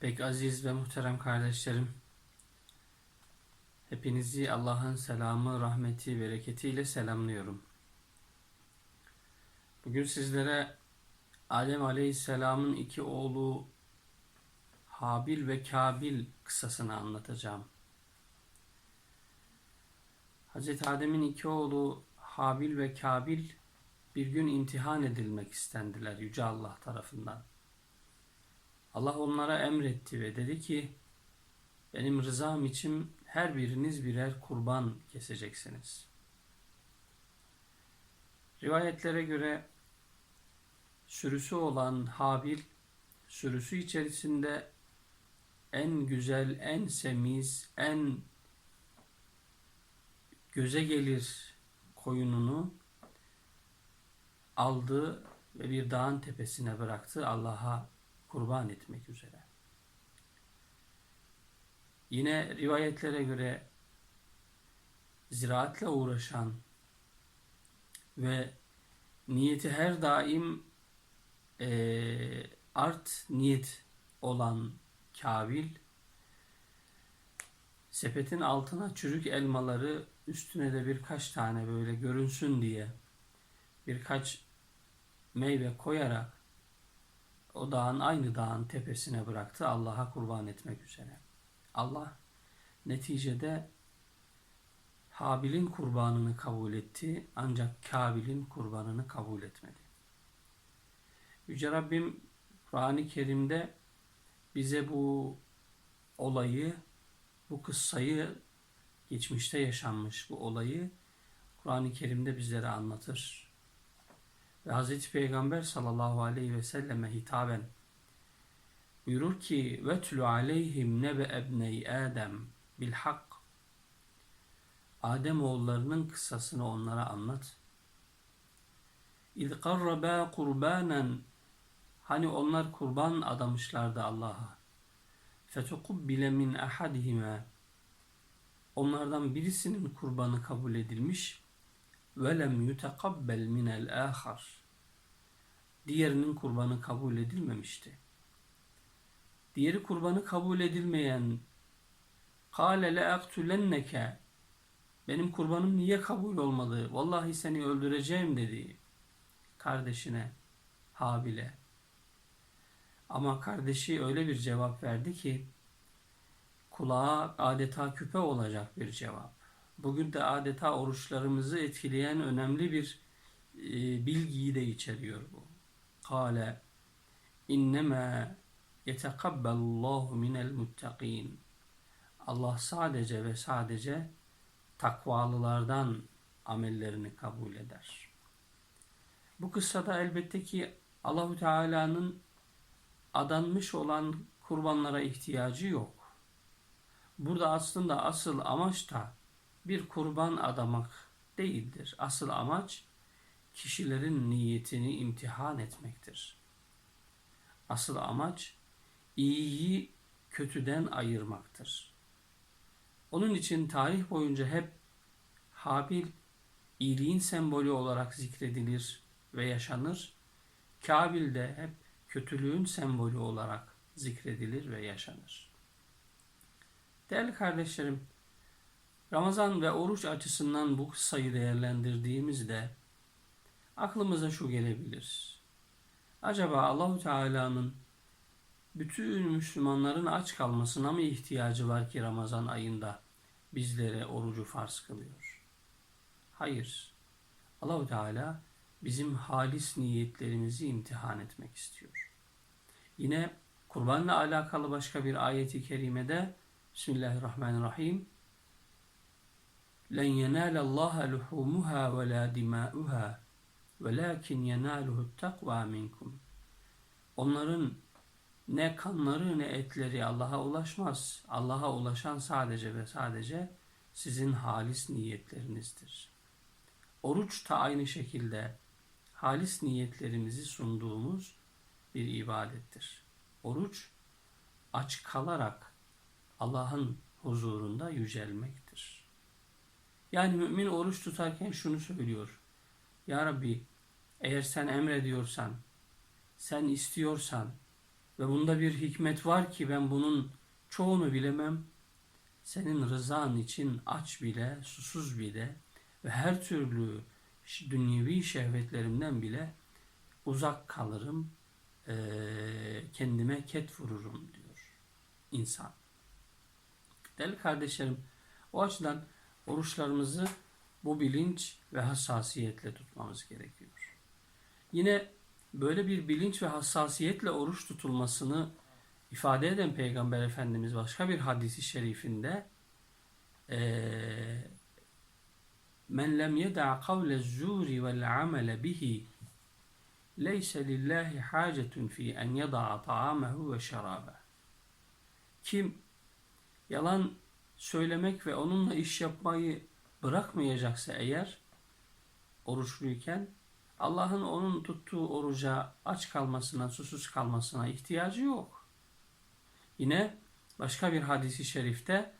Pek aziz ve muhterem kardeşlerim, hepinizi Allah'ın selamı, rahmeti, bereketiyle selamlıyorum. Bugün sizlere Adem Aleyhisselam'ın iki oğlu Habil ve Kabil kıssasını anlatacağım. Hz. Adem'in iki oğlu Habil ve Kabil bir gün imtihan edilmek istendiler Yüce Allah tarafından. Allah onlara emretti ve dedi ki benim rızam için her biriniz birer kurban keseceksiniz. Rivayetlere göre sürüsü olan Habil sürüsü içerisinde en güzel, en semiz, en göze gelir koyununu aldı ve bir dağın tepesine bıraktı Allah'a kurban etmek üzere. Yine rivayetlere göre ziraatle uğraşan ve niyeti her daim e, art niyet olan Kabil sepetin altına çürük elmaları üstüne de birkaç tane böyle görünsün diye birkaç meyve koyarak o dağın aynı dağın tepesine bıraktı Allah'a kurban etmek üzere. Allah neticede Habil'in kurbanını kabul etti ancak Kabil'in kurbanını kabul etmedi. Yüce Rabbim Kur'an-ı Kerim'de bize bu olayı, bu kıssayı, geçmişte yaşanmış bu olayı Kur'an-ı Kerim'de bizlere anlatır. Ve Hz. Peygamber sallallahu aleyhi ve selleme hitaben buyurur ki vetlu aleyhim nebe ebney Adem bil hak Adem oğullarının kıssasını onlara anlat. İz qarraba kurbanen hani onlar kurban adamışlardı Allah'a. Fetukubbile min ahadihima onlardan birisinin kurbanı kabul edilmiş ve lem yutekabbel minel ahar diğerinin kurbanı kabul edilmemişti. Diğeri kurbanı kabul edilmeyen kâle le aktulenneke benim kurbanım niye kabul olmadı? Vallahi seni öldüreceğim dedi kardeşine Habil'e. Ama kardeşi öyle bir cevap verdi ki kulağa adeta küpe olacak bir cevap. Bugün de adeta oruçlarımızı etkileyen önemli bir e, bilgiyi de içeriyor bu. Kale innema yetekabbalullahu minel muttaqin. Allah sadece ve sadece takvalılardan amellerini kabul eder. Bu kıssada elbette ki Allahu Teala'nın adanmış olan kurbanlara ihtiyacı yok. Burada aslında asıl amaç da bir kurban adamak değildir. Asıl amaç kişilerin niyetini imtihan etmektir. Asıl amaç iyiyi kötüden ayırmaktır. Onun için tarih boyunca hep Habil iyiliğin sembolü olarak zikredilir ve yaşanır. Kabil de hep kötülüğün sembolü olarak zikredilir ve yaşanır. Değerli kardeşlerim, Ramazan ve oruç açısından bu sayı değerlendirdiğimizde aklımıza şu gelebilir. Acaba Allahu Teala'nın bütün Müslümanların aç kalmasına mı ihtiyacı var ki Ramazan ayında bizlere orucu farz kılıyor? Hayır. Allahu Teala bizim halis niyetlerimizi imtihan etmek istiyor. Yine kurbanla alakalı başka bir ayeti kerimede Bismillahirrahmanirrahim لن ينال الله لحومها ولا دماؤها ولكن يناله التقوى منكم Onların ne kanları ne etleri Allah'a ulaşmaz. Allah'a ulaşan sadece ve sadece sizin halis niyetlerinizdir. Oruç da aynı şekilde halis niyetlerimizi sunduğumuz bir ibadettir. Oruç aç kalarak Allah'ın huzurunda yücelmektir. Yani mümin oruç tutarken şunu söylüyor. Ya Rabbi eğer sen emrediyorsan, sen istiyorsan ve bunda bir hikmet var ki ben bunun çoğunu bilemem. Senin rızan için aç bile, susuz bile ve her türlü dünyevi şehvetlerimden bile uzak kalırım, kendime ket vururum diyor insan. Değerli kardeşlerim, o açıdan oruçlarımızı bu bilinç ve hassasiyetle tutmamız gerekiyor. Yine böyle bir bilinç ve hassasiyetle oruç tutulmasını ifade eden Peygamber Efendimiz başka bir hadisi şerifinde eee men lem yeda kavle zuri vel amele bihi leyse lillahi hacetun fi en yada'a ta'amehu ve şerabe. Kim yalan söylemek ve onunla iş yapmayı bırakmayacaksa eğer oruçluyken Allah'ın onun tuttuğu oruca aç kalmasına, susuz kalmasına ihtiyacı yok. Yine başka bir hadisi şerifte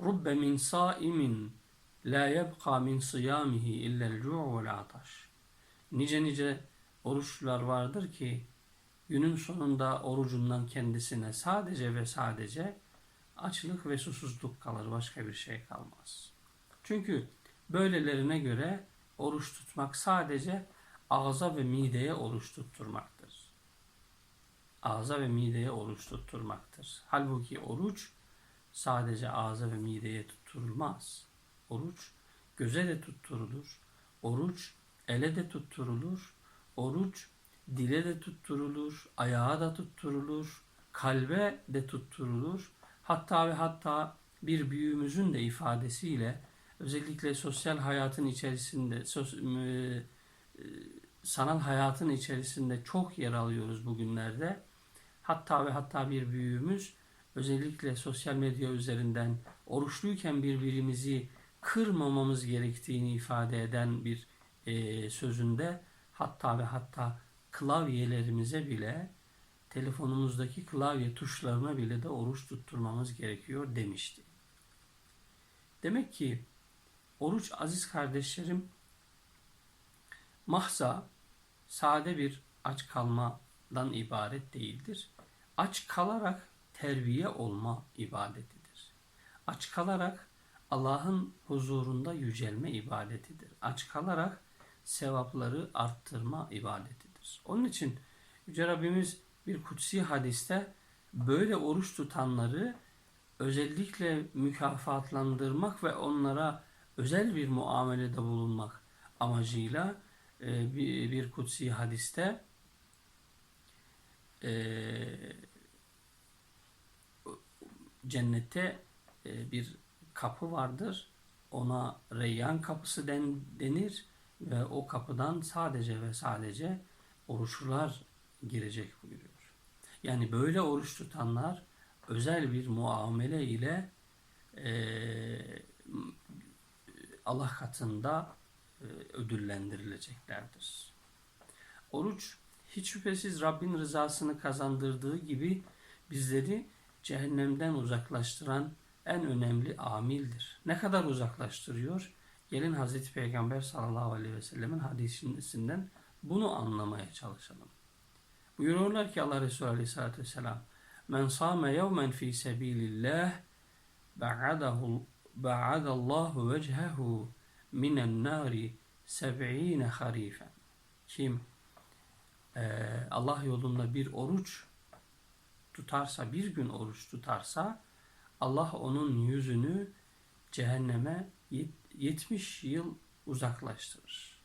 Rubbe min saimin la yebqa min siyamihi illel cu' vel ataş. Nice nice oruçlular vardır ki günün sonunda orucundan kendisine sadece ve sadece açlık ve susuzluk kalır. Başka bir şey kalmaz. Çünkü böylelerine göre oruç tutmak sadece ağza ve mideye oruç tutturmaktır. Ağza ve mideye oruç tutturmaktır. Halbuki oruç sadece ağza ve mideye tutturulmaz. Oruç göze de tutturulur. Oruç ele de tutturulur. Oruç dile de tutturulur. Ayağa da tutturulur. Kalbe de tutturulur. Hatta ve hatta bir büyüğümüzün de ifadesiyle özellikle sosyal hayatın içerisinde, sos, e, e, sanal hayatın içerisinde çok yer alıyoruz bugünlerde. Hatta ve hatta bir büyüğümüz özellikle sosyal medya üzerinden oruçluyken birbirimizi kırmamamız gerektiğini ifade eden bir e, sözünde hatta ve hatta klavyelerimize bile telefonumuzdaki klavye tuşlarına bile de oruç tutturmamız gerekiyor demişti. Demek ki oruç aziz kardeşlerim mahza sade bir aç kalmadan ibaret değildir. Aç kalarak terbiye olma ibadetidir. Aç kalarak Allah'ın huzurunda yücelme ibadetidir. Aç kalarak sevapları arttırma ibadetidir. Onun için Yüce Rabbimiz bir kutsi hadiste böyle oruç tutanları özellikle mükafatlandırmak ve onlara özel bir muamelede bulunmak amacıyla e, bir, kutsi hadiste e, cennette e, bir kapı vardır. Ona Reyyan kapısı den, denir ve o kapıdan sadece ve sadece oruçlular girecek buyuruyor. Yani böyle oruç tutanlar özel bir muamele ile e, Allah katında e, ödüllendirileceklerdir. Oruç hiç şüphesiz Rabbin rızasını kazandırdığı gibi bizleri cehennemden uzaklaştıran en önemli amildir. Ne kadar uzaklaştırıyor? Gelin Hazreti Peygamber sallallahu aleyhi ve sellemin hadisinden bunu anlamaya çalışalım. Buyuruyorlar ki Allah Resulü aleyhissalatü vesselam Men sâme yevmen fî sebîlillâh ba'adallahu vecehu minen nâri seb'ine harifen. Kim e, Allah yolunda bir oruç tutarsa, bir gün oruç tutarsa Allah onun yüzünü cehenneme 70 yıl uzaklaştırır.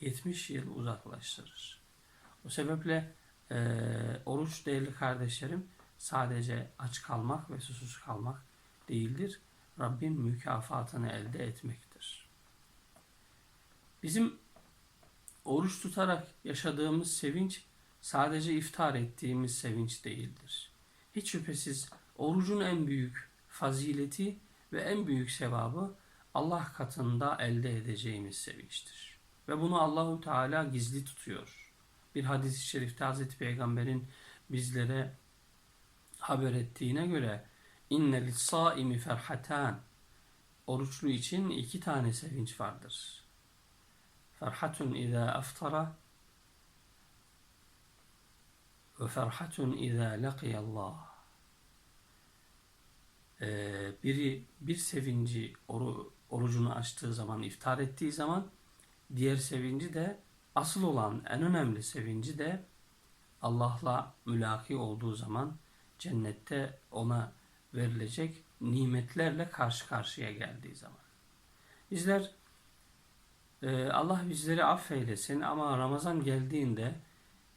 70 yıl uzaklaştırır. O sebeple e, oruç değerli kardeşlerim sadece aç kalmak ve susuz kalmak değildir. Rabbin mükafatını elde etmektir. Bizim oruç tutarak yaşadığımız sevinç sadece iftar ettiğimiz sevinç değildir. Hiç şüphesiz orucun en büyük fazileti ve en büyük sevabı Allah katında elde edeceğimiz sevinçtir. Ve bunu Allahu Teala gizli tutuyor. Bir hadis-i şerifte Hazreti Peygamber'in bizlere haber ettiğine göre inne lis-saimi ferhatan oruçlu için iki tane sevinç vardır. Ferhatun iza aftara ve ferhatun izâ lakiyallah. Ee, biri bir sevinci oru, orucunu açtığı zaman, iftar ettiği zaman diğer sevinci de asıl olan en önemli sevinci de Allah'la mülaki olduğu zaman cennette ona verilecek nimetlerle karşı karşıya geldiği zaman. Bizler e, Allah bizleri affeylesin ama Ramazan geldiğinde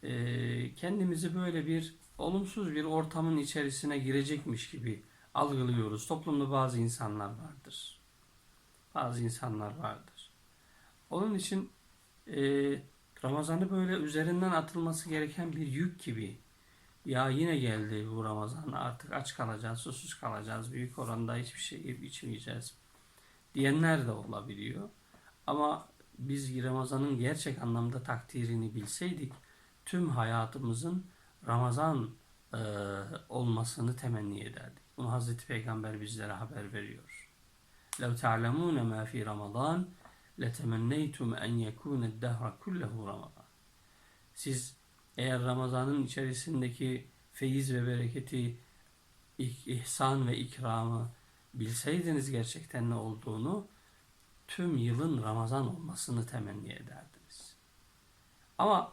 e, kendimizi böyle bir olumsuz bir ortamın içerisine girecekmiş gibi algılıyoruz. Toplumda bazı insanlar vardır. Bazı insanlar vardır. Onun için e, Ramazan'ı böyle üzerinden atılması gereken bir yük gibi ya yine geldi bu Ramazan artık aç kalacağız, susuz kalacağız, büyük oranda hiçbir şey yiyip içmeyeceğiz diyenler de olabiliyor. Ama biz Ramazan'ın gerçek anlamda takdirini bilseydik tüm hayatımızın Ramazan e, olmasını temenni ederdik. Bunu Hazreti Peygamber bizlere haber veriyor. لَوْ تَعْلَمُونَ مَا فِي رَمَضَانِ لَتَمَنَّيْتُمْ اَنْ يَكُونَ الدَّهْرَ كُلَّهُ رَمَضَانِ Siz eğer Ramazan'ın içerisindeki feyiz ve bereketi, ih- ihsan ve ikramı bilseydiniz gerçekten ne olduğunu, tüm yılın Ramazan olmasını temenni ederdiniz. Ama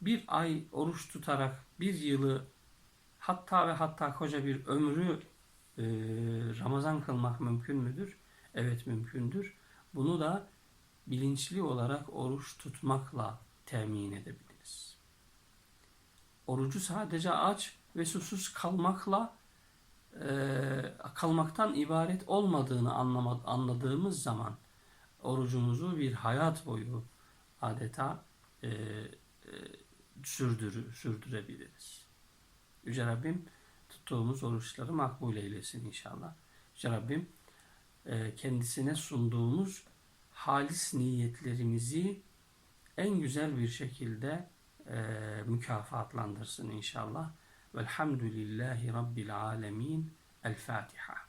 bir ay oruç tutarak bir yılı hatta ve hatta koca bir ömrü e, Ramazan kılmak mümkün müdür? Evet mümkündür. Bunu da bilinçli olarak oruç tutmakla temin edebiliriz. Orucu sadece aç ve susuz kalmakla e, kalmaktan ibaret olmadığını anlama, anladığımız zaman orucumuzu bir hayat boyu adeta e, e, sürdürü, sürdürebiliriz. Yüce Rabbim tuttuğumuz oruçları makbul eylesin inşallah. Yüce Rabbim kendisine sunduğumuz halis niyetlerimizi en güzel bir şekilde e, mükafatlandırsın inşallah. Velhamdülillahi Rabbil alemin. El Fatiha.